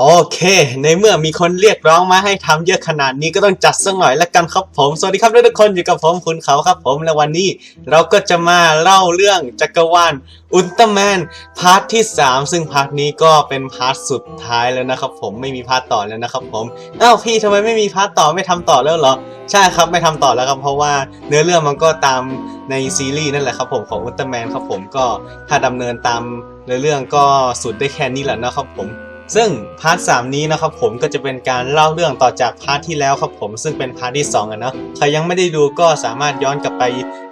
โอเค ในเมื่อมีคนเรียกร้องมาให้ทำเยอะขนาดนี้ก็ต้องจัดสักหน่อยละกันครับผม สวัสดีครับทุกคนอยู่กับผมคุณเขาครับผมและวันนี้เราก็จะมาเล่าเรื่องจักรวาลอุลตร้าแมนพาร์ทที่ 3 ซึ่งพาร์ทนี้ก็เป็นพาร์ทสุดท้ายแล้วนะครับผมไม่มีพาร์ทต่อแล้วนะครับผมอ้าวพี่ทำไมไม่มีพาร์ทต่อไม่ทำต่อแล้วเหรอ ใช่ครับไม่ทำต่อแล้วครับเพราะว่าเนื้อเรื่องมันก็ตามในซีรีส์นั่นแหละครับผมของอุลตร้าแมนครับผมก็ถ้าดำเนินตามเนื้อเรื่องก็สุดได้แค่นี้แหละนะครับผม ซึ่งพาร์ทสนี้นะครับผมก็จะเป็นการเล่าเรื่องต่อจากพาร์ทที่แล้วครับผมซึ่งเป็นพาร์ทที่2อะเนาะใครยังไม่ได้ดูก็สามารถย้อนกลับไป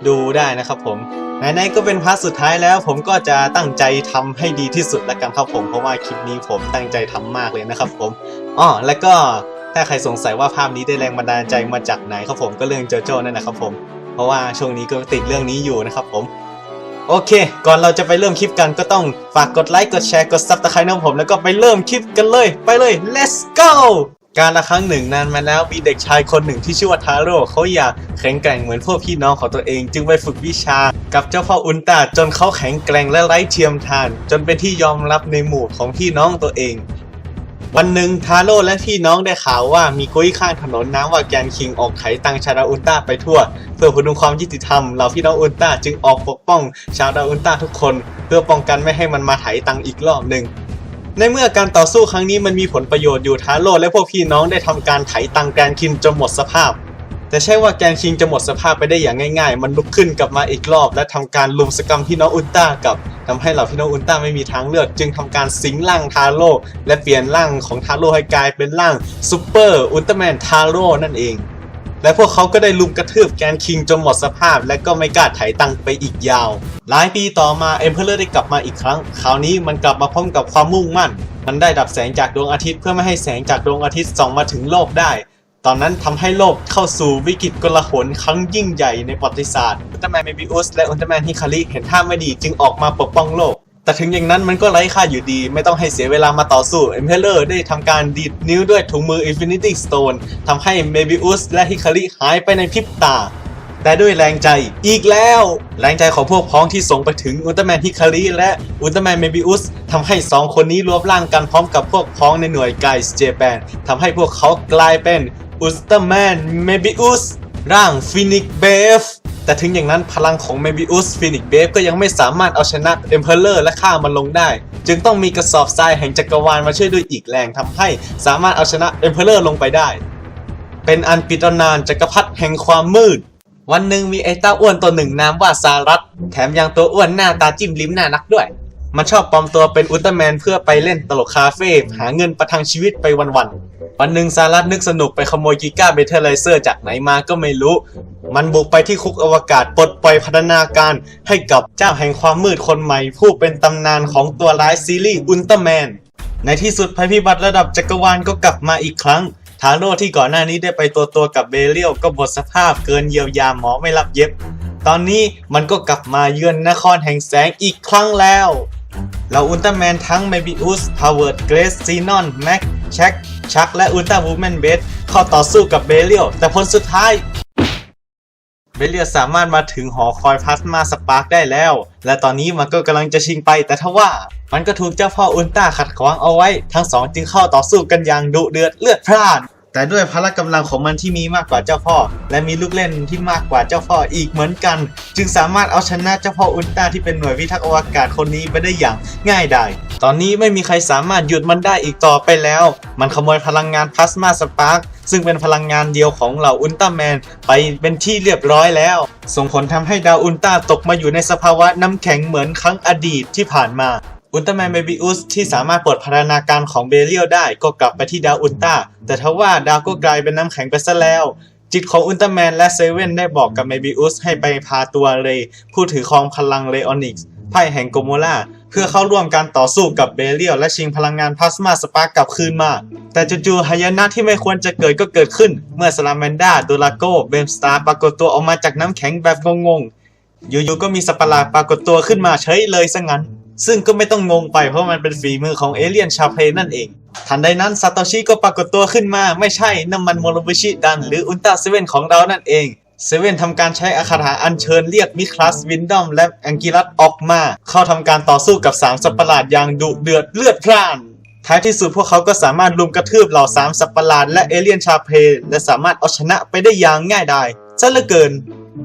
ดูได้นะครับผมไหนๆก็เป็นพาร์ทสุดท้ายแล้ว ผมก็จะตั้งใจทำให้ดีที่สุดแล้วกันครับผมเพราะว่าคลิปนี้ผมตั้งใจทำมากเลยนะครับผมอ๋อแล้วก็ถ้าใครสงสัยว่าภาพนี้ได้แรงบันดาลใจมาจากไหนครับผมก็เรื่องโจโจ้นั่นแหละครับผมเพราะว่าช่วงนี้ก็ติดเรื่องนี้อยู่นะครับผม โอเค ก่อนเราจะไปเริ่มคลิปกันก็ต้องฝากกดไลค์ กดแชร์ กดซับสไครต์นะผม แล้วก็ไปเริ่มคลิปกันเลย ไปเลย let's go การละครั้งหนึ่งนานมาแล้วมีเด็กชายคนหนึ่งที่ชื่อว่าทาโร่เขาอยากแข็งแกร่งเหมือนพวกพี่น้องของตัวเอง จึงไปฝึกวิชา กับเจ้าพ่ออุลตร้าจนเขาแข็งแกร่งและไร้เทียมทาน จนเป็นที่ยอมรับในหมู่ของพี่น้องตัวเอง วันหนึ่งทาโร่และพี่น้องได้ข่าวว่ามีกุ้ยข้างถนนน้ำว่าแกนคิงออกไถตังชาวดาวอุลตร้าไปทั่ว เพื่อพดุงความยุติธรรมเหล่าพี่น้องอุลตร้าจึงออกปกป้องชาวดาวอุลตร้าทุกคน เพื่อป้องกันไม่ให้มันมาไถตังอีกรอบหนึ่งในเมื่อการต่อสู้ครั้งนี้มันมีผลประโยชน์อยู่ทาโร่และพวกพี่น้องได้ทำการไถตังแกนคินจนหมดสภาพ แต่ใช่ว่าแกรนคิงจะหมดสภาพไปได้อย่างง่ายๆ มันลุกขึ้นกลับมาอีกรอบ และทำการลุมสกรรมพี่น้องอุลตร้ากับทำให้เหล่าพี่น้องอุลตร้าไม่มีทางเลือก จึงทำการสิงร่างทาโร่และเปลี่ยนร่างของทาโร่ให้กลายเป็นร่างซูเปอร์อุลตร้าแมนทาโร่นั่นเอง และพวกเขาก็ได้ลุมกระทืบแกนคิงจนหมดสภาพ และก็ไม่กล้าไถตังไปอีกยาว หลายปีต่อมาเอ็มเพลเลอร์ได้กลับมาอีกครั้ง คราวนี้มันกลับมาพร้อมกับความมุ่งมั่น มันได้ดับแสงจากดวงอาทิตย์เพื่อไม่ให้แสงจากดวงอาทิตย์ส่องมาถึงโลกได้ ตอนนั้นทำให้โลกเข้าสู่วิกฤตกลาหนครั้งยิ่งใหญ่ในประวัติศาสตร์ อุลตร้าแมนเมบิอุสและอุลตร้าแมนฮิคาริเห็นท่าไม่ดีจึงออกมาปกป้องโลก แต่ถึงอย่างนั้นมันก็ไร้ค่าอยู่ดี ไม่ต้องให้เสียเวลามาต่อสู้เอ็มเพลเลอร์ได้ทำการดีดนิ้วด้วยถุงมือ Infinity Stone ทำให้เมบิอุสและฮิคาริหายไปในพริบตา แต่ด้วยแรงใจอีกแล้ว แรงใจของพวกพ้องที่ส่งไปถึงอุลตร้าแมนฮิคาริและอุลตร้าแมนเมบิอุสทำให้สองคนนี้รวมร่างกันพร้อมกับพวกพ้องในหน่วยไกส์เจแปนทำให้พวกเขากลายเป็นอุลตร้าแมนเมบิอุสร่างฟินิกเบฟแต่ถึงอย่างนั้นพลังของเมบิอุสฟินิกเบฟก็ยังไม่สามารถเอาชนะเอ็มเพลเลอร์และฆ่ามันลงได้ จึงต้องมีกระสอบทรายแห่งจักรวาลมาช่วยด้วยอีกแรงทำให้สามารถเอาชนะเอ็มเพลเลอร์ลงไปได้ เป็นอันปิดตนานจักรพรรดิแห่งความมืด วันหนึ่งมีไอ้ต้าอ้วนตัวหนึ่งนามว่าซารัตแถมยังตัวอ้วนหน้าตาจิ้มลิ้มน่านักด้วย มันชอบปลอมตัวเป็นอุลตร้าแมนเพื่อไปเล่นตลกคาเฟ่หาเงินประทังชีวิตไปวันๆวันหนึ่งซารัตนึกสนุกไปขโมยกิก้าเบเทอร์ไลเซอร์จากไหนมาก็ไม่รู้ มันบุกไปที่คุกอวกาศปลดปล่อยพัฒนาการให้กับเจ้าแห่งความมืดคนใหม่ ผู้เป็นตำนานของตัวร้ายซีรีส์อุลตร้าแมนในที่สุดภัยพิบัติระดับจักรวาลก็กลับมาอีกครั้งทาโร่ที่ก่อนหน้านี้ได้ไปตัวตัวกับเบเลียวก็หมดสภาพเกินเยียวยาหมอไม่รับเย็บ ตอนนี้มันก็กลับมาเยือนนครแห่งแสงอีกครั้งแล้ว เราอุลตร้าแมนทั้งเมบิอุสพาวเวิร์ด เกรส ซีนอน แม็ก แช็กชัก และอุลตร้าวูแมนเบสเข้าต่อสู้กับเบเลียวแต่ผลสุดท้าย เบเลียสามารถมาถึงหอคอยพลาสมาสปาร์กได้แล้ว และตอนนี้มันก็กำลังจะชิงไป แต่ทว่า มันก็ถูกเจ้าพ่ออุลตร้าขัดขวางเอาไว้ ทั้งสองจึงเข้าต่อสู้กันอย่างดุเดือดเลือดพล่าน แต่ด้วยพละกำลังของมันที่มีมากกว่าเจ้าพ่อ และมีลูกเล่นที่มากกว่าเจ้าพ่ออีกเหมือนกัน จึงสามารถเอาชนะเจ้าพ่ออุลตร้าที่เป็นหน่วยพิทักษ์อวกาศคนนี้ไปได้อย่างง่ายดายตอนนี้ไม่มีใครสามารถหยุดมันได้อีกต่อไปแล้ว มันขโมยพลังงานพลาสมาสปาร์กซึ่งเป็นพลังงานเดียวของเหล่าอุลตร้าแมนไปเป็นที่เรียบร้อยแล้ว ส่งผลทำให้ดาวอุลตร้าตกมาอยู่ในสภาวะน้ำแข็งเหมือนครั้งอดีตที่ผ่านมา อุลตร้าแมนเบบิอุสที่สามารถปลดพัฒนาการของเบเลียวได้ก็กลับไปที่ดาวอุลตร้าแต่ทว่าดาวก็กลายเป็นน้ำแข็งไปซะแล้ว จิตของอุลตร้าแมนและเซเว่นได้บอกกับเมบิอุสให้ไปพาตัวเรย์ผู้ถือครองพลังเลออนิกส์ไพ่แห่งโกโมล่าเพื่อเข้าร่วมการต่อสู้กับเบเลียวและชิงพลังงานพลาสมาสปาร์กกลับคืนมา แต่จู่ๆหายนะที่ไม่ควรจะเกิดก็เกิดขึ้น เมื่อสลาแมนดาโดราโกเบมสตาร์ปรากฏตัวออกมาจากน้ำแข็งแบบงงๆอยู่ๆก็มีสัตว์ปหลาดปรากฏตัวขึ้นมาเฉยเลยซะงั้น ซึ่งก็ไม่ต้องงงไปเพราะมันเป็นฝีมือของเอเลี่ยนชาเพลนั่นเอง ทันใดนั้นซาโตชิก็ปรากฏตัวขึ้นมา ไม่ใช่น้ำมันโมโรบุชิดัน หรืออุลตร้าเซเว่นของเรานั่นเองเซเว่นทำการใช้อาคาถาอัญเชิญเรียกมิคลัสวินดอมและแองกิลัสออกมา เข้าทำการต่อสู้กับสามสัตว์ประหลาดอย่างดุเดือดเลือดพล่าน ท้ายที่สุดพวกเขาก็สามารถลุมกระทืบเหล่าสามสัตว์ประหลาดและเอเลี่ยนชาเพลและสามารถเอาชนะไปได้อย่างง่ายดายซะเหลือเกิน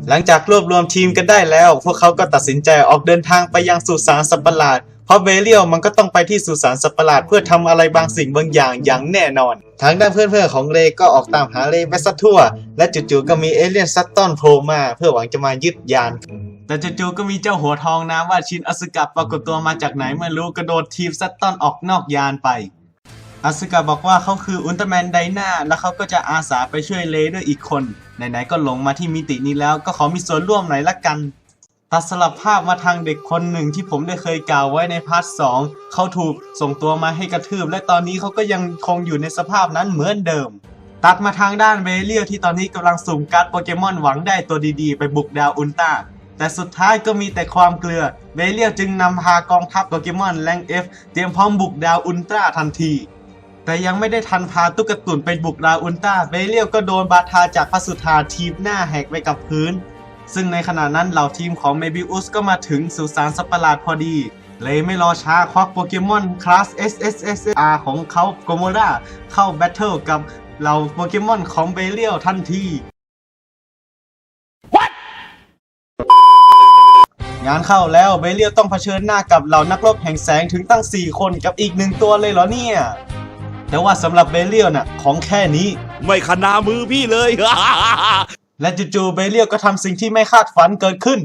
หลังจากรวบรวมทีมกันได้แล้ว พวกเขาก็ตัดสินใจออกเดินทางไปยังสุสานสัตว์ปะหลาด เพราะเบเรียลมันก็ต้องไปที่สุสานสัตว์ปะหลาดเพื่อทำอะไรบางสิ่งบางอย่างอย่างแน่นอน ทางด้านเพื่อนๆของเลก็ออกตามหาเลไปซะทั่ว และจู่ๆก็มีเอเลี่ยนซัตตอนโผล่มา เพื่อหวังจะมายึดยานแต่จู่ๆก็มีเจ้าหัวทองนะว่าชินอสกับปรากฏตัวมาจากไหนไม่รู้กระโดดทีมซัตตอนออกนอกยานไปอสกาบอกว่าเขาคืออุลตร้าแมนไดนาแล้วเขาก็จะอาสาไปช่วยเลด้วยอีกคน ไหนๆก็หลงมาที่มิตินี้แล้วก็ขอมีส่วนร่วมหน่อยละกันตัดสลับภาพมาทางเด็กคนหนึ่งที่ผมได้เคยกล่าวไว้ในพาร์ทสองเขาถูกส่งตัวมาให้กระทืบ และตอนนี้เขาก็ยังคงอยู่ในสภาพนั้นเหมือนเดิม ตัดมาทางด้านเบเลียลที่ตอนนี้กำลังสุ่มการ์ดโปเกมอนหวังได้ตัวดีๆ ไปบุกดาวอุลตร้าแต่สุดท้ายก็มีแต่ความเกลือ เบเลียลจึงนำพากองทัพโปเกมอนแรงเอฟเตรียมพร้อมบุกดาวอุลตร้าทันที แต่ยังไม่ได้ทันพาตุ๊กตุนไปบุกดาวอุลตร้าเบเลียลก็โดนบาทาจากพระสุธาทีบหน้าแหกไปกับพื้น ซึ่งในขณะนั้นเหล่าทีมของเมบิอุสก็มาถึงสุสานสัตว์ประหลาดพอดี เลยไม่รอช้าควักโปเกมอนคลาส SSSR ของเขาโกโมราเข้าแบทเทิลกับเหล่าโปเกมอนของเบเลียลทันทีงานเข้าแล้วเบเลียลต้องเผชิญหน้ากับเหล่านักรบแห่งแสงถึงตั้ง 4 คนกับอีกหนึ่งตัวเลยเหรอเนี่ย แต่ว่าสำหรับเบเลียลน่ะของแค่นี้ ไม่ขนามือพี่เลย และจู่ๆเบเลียลก็ทำสิ่งที่ไม่คาดฝันเกิดขึ้น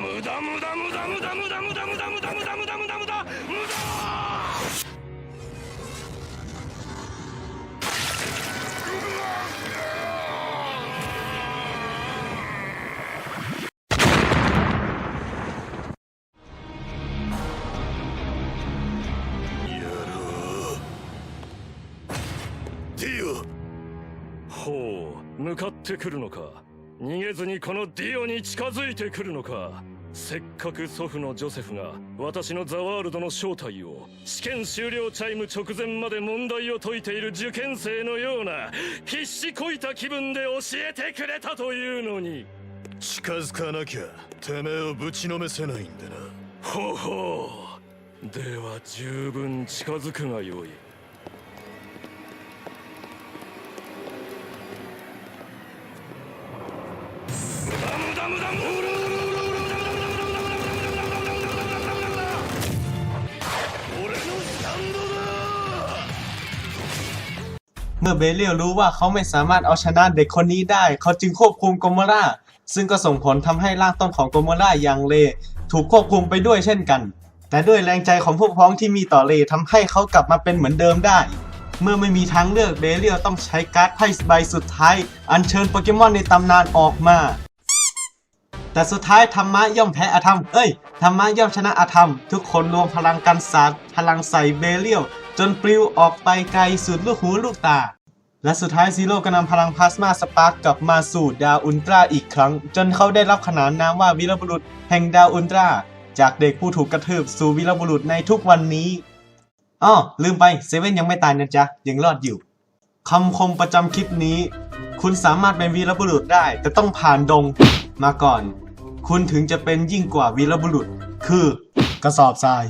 無駄無駄無駄無駄無駄 ってくるのか？逃げずにこのディオに近づいてくるのか？せっかく祖父のジョセフが私のザワールドの正体を試験終了チャイム直前まで問題を解いている受験生のような必死こいた気分で教えてくれたというのに。近づかなきゃてめえをぶちのめせないんでな。ほうほう。では十分近づくがよい มื่อเบเลียรู้ว่าเขาไม่สามารถเอาชนะเด็กคนนี้ได้ เขาจึงควบคุมโกโมราซึ่งก็ส่งผลทำให้ร่างต้นของโกโมราอย่างเล ถูกควบคุมไปด้วยเช่นกัน แต่ด้วยแรงใจของพวกพ้องที่มีต่อเลทำให้เขากลับมาเป็นเหมือนเดิมได้ เมื่อไม่มีทางเลือกเบเลียต้องใช้การ์ดไพ่ใบสุดท้าย อัญเชิญโปเกมอนในตำนานออกมา แต่สุดท้ายธรรมะย่อมแพ้อธรรม เอ้ยธรรมะย่อมชนะอธรรม ทุกคนรวมพลังกันสาดพลังใส่เบเลียจนปลิวออกไปไกลสุดลูกหูลูกตา และสุดท้ายซีโร่ก็นำพลังพลาสมาสปาร์กกลับมาสู่ดาวอุลตร้าอีกครั้ง จนเขาได้รับขนานนามว่าวีรบุรุษแห่งดาวอุลตร้าจากเด็กผู้ถูกกระทืบสู่วีรบุรุษในทุกวันนี้อ้อลืมไปเซเว่นยังไม่ตายนะจ๊ะ ยังรอดอยู่คำคมประจำคลิปนี้ คุณสามารถเป็นวีรบุรุษได้ แต่ต้องผ่านดงมาก่อน คุณถึงจะเป็นยิ่งกว่าวีรบุรุษ คือกระสอบทราย